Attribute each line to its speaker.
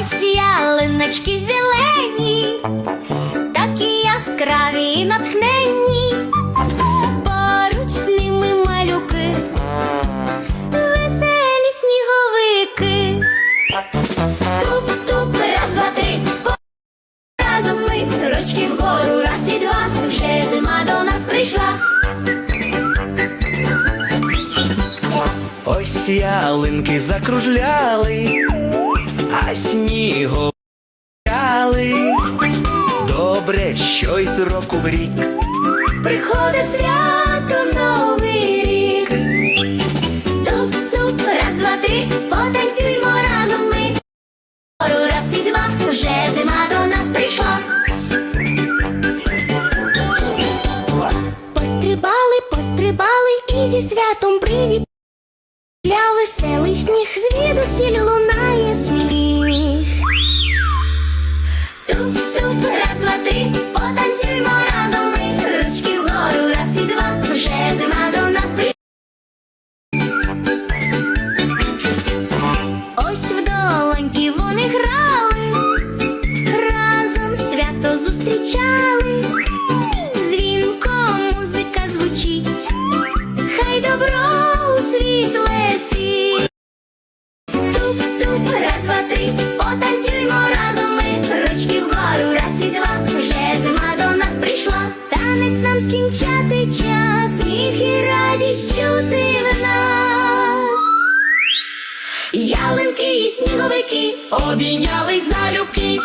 Speaker 1: Ось ялиночки зелені, такі яскраві і натхненні, поруч з ними малюки, веселі сніговики. Туп-туп, раз, два, три, разом ми, ручки вгору, раз і два, вже зима до нас прийшла.
Speaker 2: Ось ялинки закружляли, а снігу взяли. Добре, що й з в рік.
Speaker 1: Приходить свято Новий рік. Туп-туп, раз, два, три, потанцюймо разом ми. Раз і два, вже зима до нас прийшла. Пострибали, пострибали і зі святом привіт. Для веселий сніг звідусіль лунає зустрічали. Дзвінко музика звучить, хай добро у світ летить. Туп-туп, раз, два, три, потанцюймо разом ми. Ручки вгору, раз і два, вже зима до нас прийшла. Танець нам скінчати час, сміх і радість чути в нас. Ялинки і сніговики
Speaker 3: Обійнялись залюбки,